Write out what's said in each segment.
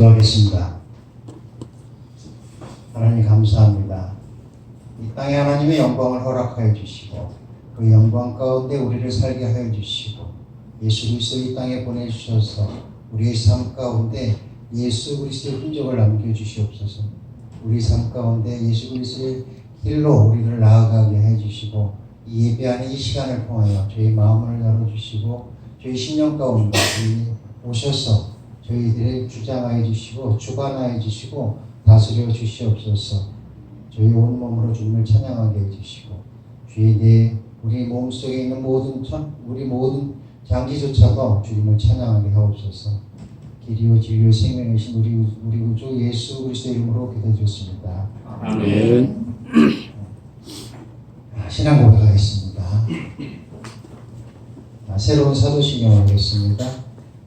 기도하겠습니다. 하나님 감사합니다. 이 땅에 하나님의 영광을 허락하여 주시고 그 영광 가운데 우리를 살게 하여 주시고 예수 그리스도 이 땅에 보내주셔서 우리의 삶 가운데 예수 그리스도의 흔적을 남겨주시옵소서 우리 삶 가운데 예수 그리스도의 길로 우리를 나아가게 해주시고 이 예배하는 이 시간을 통하여 저희 마음을 열어주시고 저희 신령 가운데 오셔서 저희들을 주장하여 주시고 주관하여 주시고 다스려 주시옵소서 저희 온 몸으로 주님을 찬양하게 해 주시고 주의 내 우리 몸속에 있는 모든 천 우리 모든 장기조차가 주님을 찬양하게 하옵소서 길이요 진리요 생명이신 우리 우리 구주 예수 그리스도 이름으로 기도드렸습니다. 아멘. 신앙 고백하겠습니다. 아, 새로운 사도신경 하겠습니다.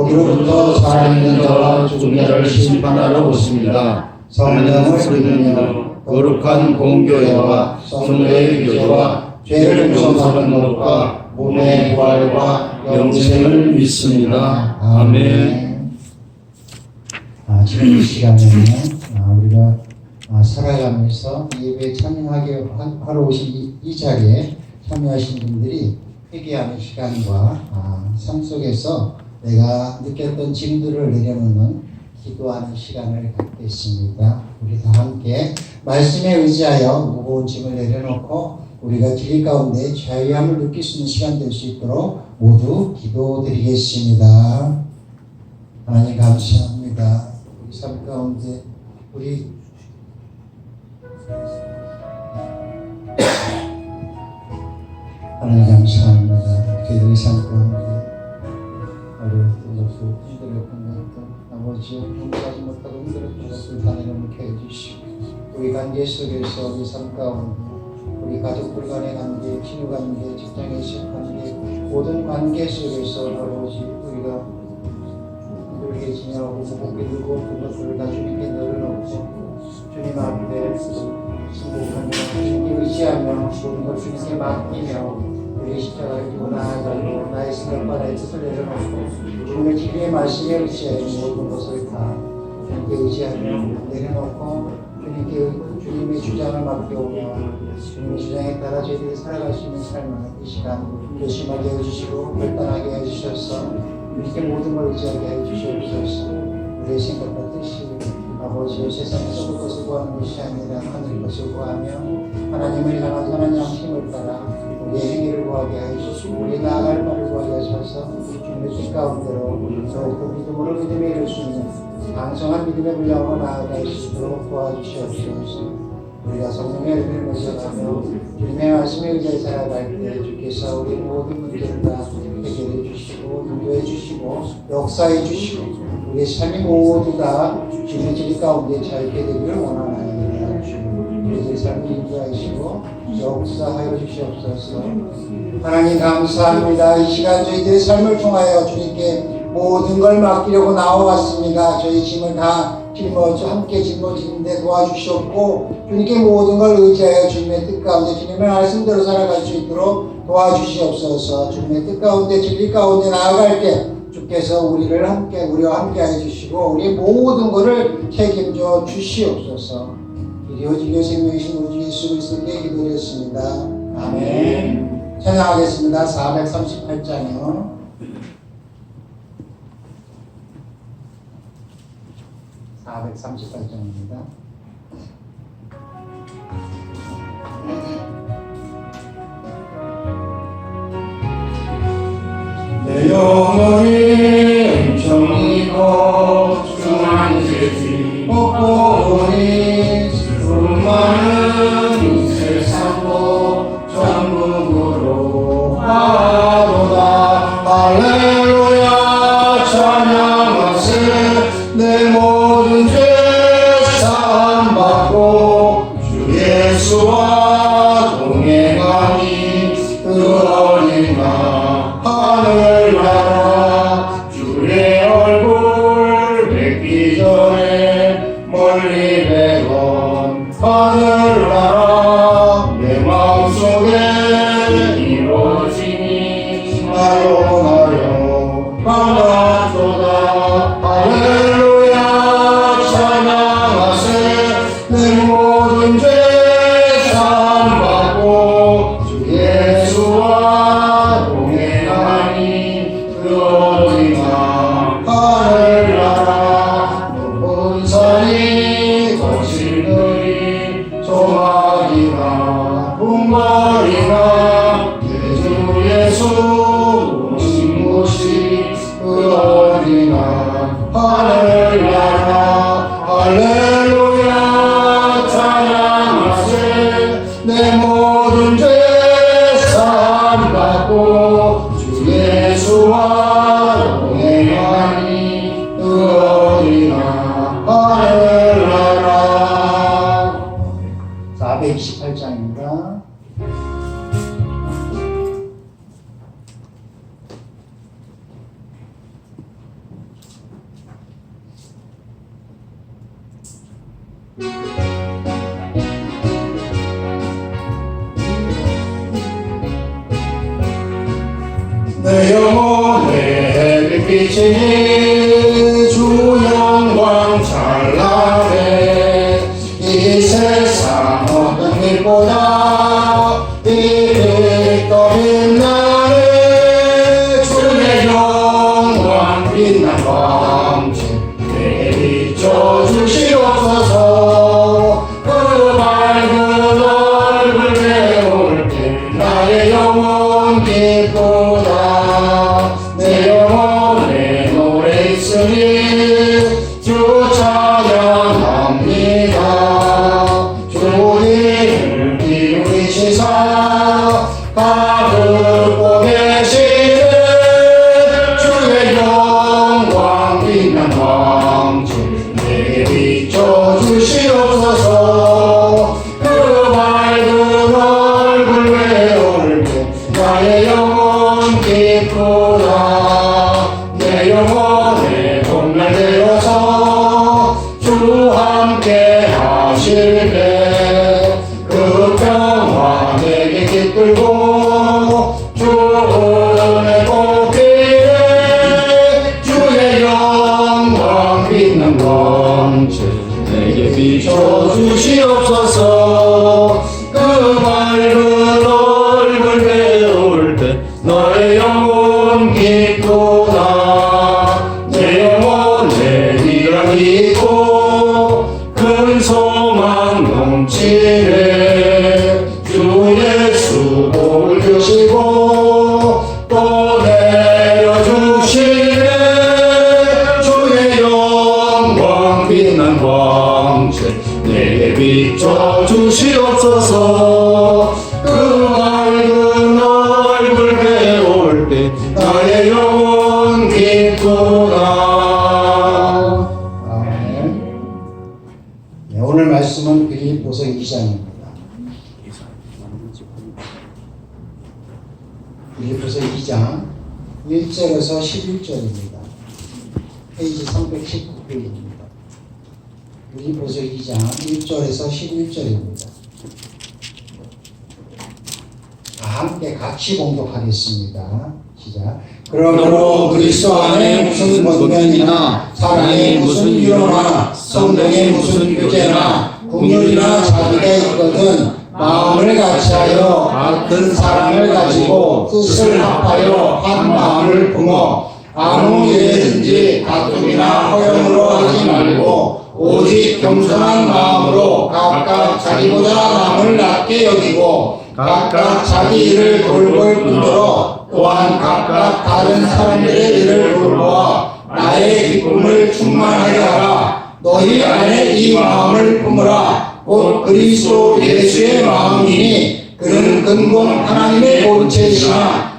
거기로부터 살아있는 자와 죽은 자를 심판하러 오십니다. 성령을 믿으며 거룩한 공교회와 성도의 교제와 죄를 용서하는 것과 몸의 부활과 영생을 믿습니다. 아멘. 아, 지금 이 시간에는 아, 우리가 아, 살아가면서 이 예배에 참여하게 하- 하러 오신 이, 이 자리에 참여하신 분들이 회개하는 시간과 아, 삶 속에서 내가 느꼈던 짐들을 내려놓는 기도하는 시간을 갖겠습니다. 우리 다 함께 말씀에 의지하여 무거운 짐을 내려놓고 우리가 길 가운데 자유함을 느낄 수 있는 시간 될 수 있도록 모두 기도드리겠습니다. 하나님 감사합니다. 우리 삶 가운데 우리 하나님 감사합니다. 저희들의 삶 가운데 어려웠던 것을 힘들었던 것도 아버지 용서하지 못하고 힘들었던 것을 다 내려놓게 해주시고 우리 관계 속에서 우리 삶 가운데 우리 가족들 간의 관계, 친구 관계, 직장에서의 관계 모든 관계 속에서 아버지 우리가 힘들게 지내고 무겁게 들고 온 것들을 다 주님께 내려놓고 주님 앞에 승복하며 주님께 의지하며 모든 걸 주님께 맡기며 우리 십자가를 지고 나아가고 나의 생각과 나의 뜻을 내려놓고 주님의 진리의 말씀에 의지하여 모든 것을 다 주님께 의지하며 내려놓고 주님께 주님의 주장을 맡겨오며 주님의 주장에 따라 저희들이 살아갈 수 있는 삶을 이 시간 결심하게 해주시고 결단하게 해주셔서 우리께 모든 걸 의지하게 해주시옵소서. 우리의 생각과 아버지 세상에서 볼 것을 구하는 것이 아니라 하늘 것을 구하며 하나님을 향한 선한 양심을 따라 우리의 행위를 구하게 하시고 우리 나아갈 바를 구하게 하셔서. 주님의 뜻 가운데로 더욱더 믿음으로 믿음에 이를 수 있는 강성한 믿음의 분량으로 나아갈 수 있도록 도와주시옵소서. 우리가 성령의 열매를 맺어가며 주님의 말씀에 의지해 살아갈 때 주께서 우리 모든 문제를 다 해결해 주시고 인도해 주시고 역사해 주시고 우리의 삶이 모두 다 주님의 질 가운데 잘 있게 되기를 원하나이다. 우리의 삶을 인도하시고 역사하여 주시옵소서. 하나님 감사합니다. 이 시간 저희들의 삶을 통하여 주님께 모든 걸 맡기려고 나와왔습니다. 저희 짐을 다 짊어져 함께 짊어지는데 도와주시옵고 주님께 모든 걸 의지하여 주님의 뜻 가운데 주님의 말씀대로 살아갈 수 있도록 도와주시옵소서. 주님의 뜻 가운데 진리 가운데 나아갈 때 주께서 우리를 함께 우리와 함께 해 주시고 우리 모든 것을 책임져 주시옵소서. 진료 생명이신 우리 예수 그리스도께 기도드렸습니다. 아멘. 찬양하겠습니다. 438장이요. 438장입니다. 영혼이 엄청이고 중한 죄지 없고 보니 멀리 배운 하늘나라 Amen. 1절에서 11절입니다. 다 함께 같이 봉독하겠습니다. 시작. 그러므로 그리스도 안에 무슨 권면이나 사랑이 무슨 위로나 성령의 무슨 교제나 국률이나 자비가 있거든 마음을 같이하여 같은 사랑을 가지고 뜻을 합하여 한 마음을 품어 아무 일에든지 다툼이나 허영으로 하지 말고 오직 겸손한 마음으로 각각 자기보다 남을 낮게 여기고 각각 자기 일을 돌볼 뿐더러 또한 각각 다른 사람들의 일을 돌보아 나의 기쁨을 충만하게 하라. 너희 안에 이 마음을 품으라. 곧 그리스도 예수의 마음이니 그는 근본 하나님의 본체이시나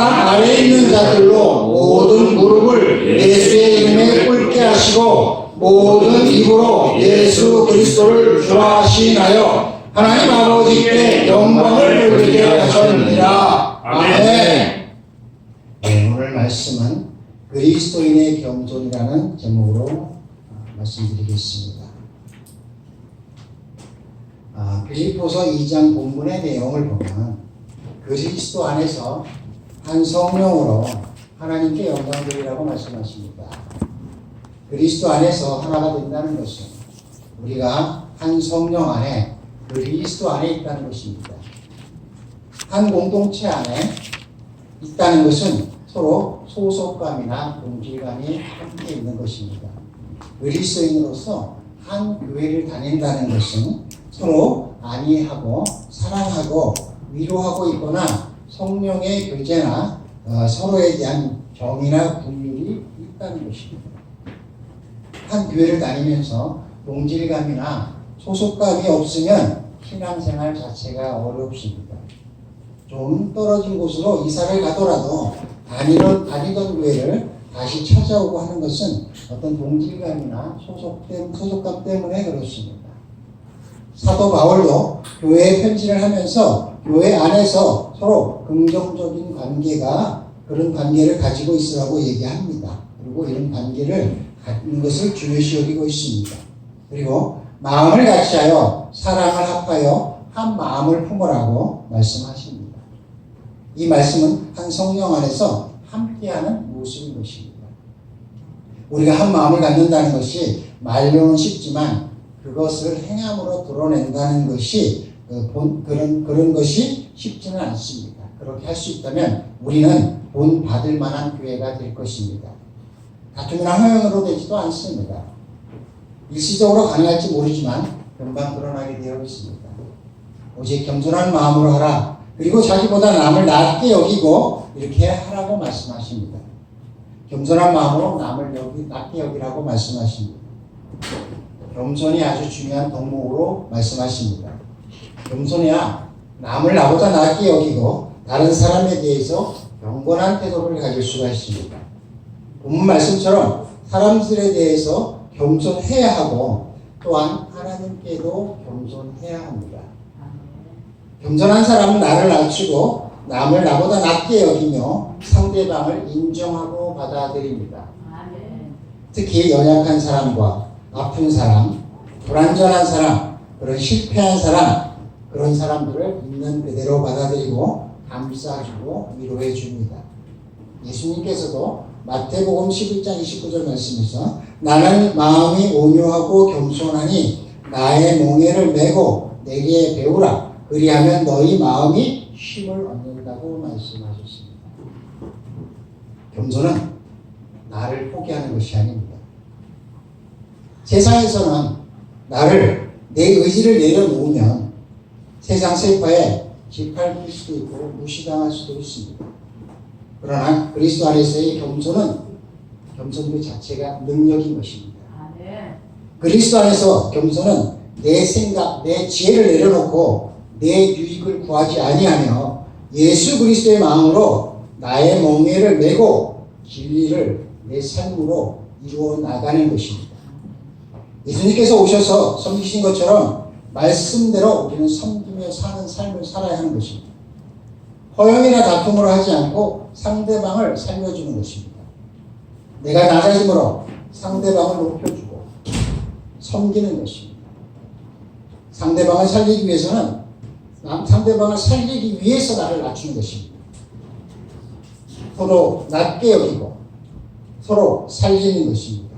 땅 아래에 있는 자들로 모든 무릎을 예수의 이름에 꿇게 하시고 모든 입으로 예수 그리스도를 주라 하시나요? 하나님 아버지께 영광을 돌리게 하셨느니라. 아멘. 네, 오늘 말씀은 그리스도인의 겸손이라는 제목으로 말씀드리겠습니다. 아, 빌립보서 2장 본문의 내용을 보면 그리스도 안에서 한 성령으로 하나님께 영광 드리라고 말씀하십니다. 그리스도 안에서 하나가 된다는 것은 우리가 한 성령 안에 그리스도 안에 있다는 것입니다. 한 공동체 안에 있다는 것은 서로 소속감이나 동질감이 함께 있는 것입니다. 그리스도인으로서 한 교회를 다닌다는 것은 서로 안위하고 사랑하고 위로하고 있거나 성령의 교제나 어, 서로에 대한 정의나 분율이 있다는 것입니다. 한 교회를 다니면서 동질감이나 소속감이 없으면 신앙생활 자체가 어렵습니다. 좀 떨어진 곳으로 이사를 가더라도 다니던, 다니던 교회를 다시 찾아오고 하는 것은 어떤 동질감이나 소속됨, 소속감 때문에 그렇습니다. 사도 바울도 교회에 편지를 하면서 교회 안에서 서로 긍정적인 관계가 그런 관계를 가지고 있으라고 얘기합니다. 그리고 이런 관계를 갖는 것을 중요시 여기고 있습니다. 그리고 마음을 같이 하여 사랑을 합하여 한 마음을 품으라고 말씀하십니다. 이 말씀은 한 성령 안에서 함께하는 모습인 것입니다. 우리가 한 마음을 갖는다는 것이 말로는 쉽지만 그것을 행함으로 드러낸다는 것이 그 본, 그런 그런 것이 쉽지는 않습니다. 그렇게 할 수 있다면 우리는 본 받을 만한 교회가 될 것입니다. 다툼이나 허용으로 되지도 않습니다. 일시적으로 가능할지 모르지만 금방 드러나게 되어 있습니다. 오직 겸손한 마음으로 하라. 그리고 자기보다 남을 낮게 여기고 이렇게 하라고 말씀하십니다. 겸손한 마음으로 남을 여기 낮게 여기라고 말씀하십니다. 겸손이 아주 중요한 덕목으로 말씀하십니다. 겸손해야 남을 나보다 낮게 여기고 다른 사람에 대해서 경건한 태도를 가질 수가 있습니다. 본문 말씀처럼 사람들에 대해서 겸손해야 하고 또한 하나님께도 겸손해야 합니다. 겸손한 사람은 나를 낮추고 남을 나보다 낮게 여기며 상대방을 인정하고 받아들입니다. 특히 연약한 사람과 아픈 사람, 불완전한 사람, 그런 실패한 사람, 그런 사람들을 있는 그대로 받아들이고 감싸주고 위로해 줍니다. 예수님께서도 마태복음 11장 29절 말씀에서 나는 마음이 온유하고 겸손하니 나의 몽해를 메고 내게 배우라 그리하면 너희 마음이 쉼을 얻는다고 말씀하셨습니다. 겸손은 나를 포기하는 것이 아닙니다. 세상에서는 나를 내 의지를 내려놓으면 세상 세파에 짓밟힐 수도 있고 무시당할 수도 있습니다. 그러나 그리스도 안에서의 겸손은 겸손 그 자체가 능력인 것입니다. 그리스도 안에서 겸손은 내 생각, 내 지혜를 내려놓고 내 유익을 구하지 아니하며 예수 그리스도의 마음으로 나의 멍에를 메고 진리를 내 삶으로 이루어 나가는 것입니다. 예수님께서 오셔서 섬기신 것처럼 말씀대로 우리는 섬기며 사는 삶을 살아야 하는 것입니다. 허영이나 다툼으로 하지 않고 상대방을 살려주는 것입니다. 내가 낮아짐으로 상대방을 높여주고 섬기는 것입니다. 상대방을 살리기 위해서는 남- 상대방을 살리기 위해서 나를 낮추는 것입니다. 서로 낮게 여기고 서로 살리는 것입니다.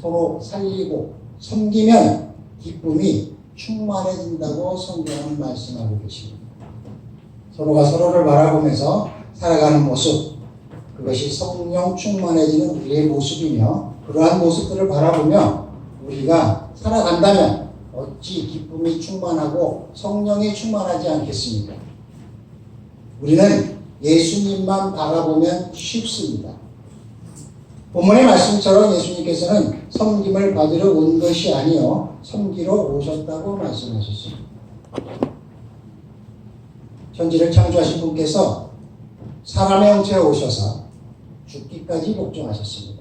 서로 살리고 섬기면 기쁨이 충만해진다고 성경은 말씀하고 계십니다. 서로가 서로를 바라보면서 살아가는 모습, 그것이 성령 충만해지는 우리의 모습이며 그러한 모습들을 바라보며 우리가 살아간다면 어찌 기쁨이 충만하고 성령이 충만하지 않겠습니까? 우리는 예수님만 바라보면 쉽습니다. 본문의 말씀처럼 예수님께서는 섬김을 받으러 온 것이 아니요 섬기러 오셨다고 말씀하셨습니다. 천지를 창조하신 분께서 사람의 형체에 오셔서 죽기까지 복종하셨습니다.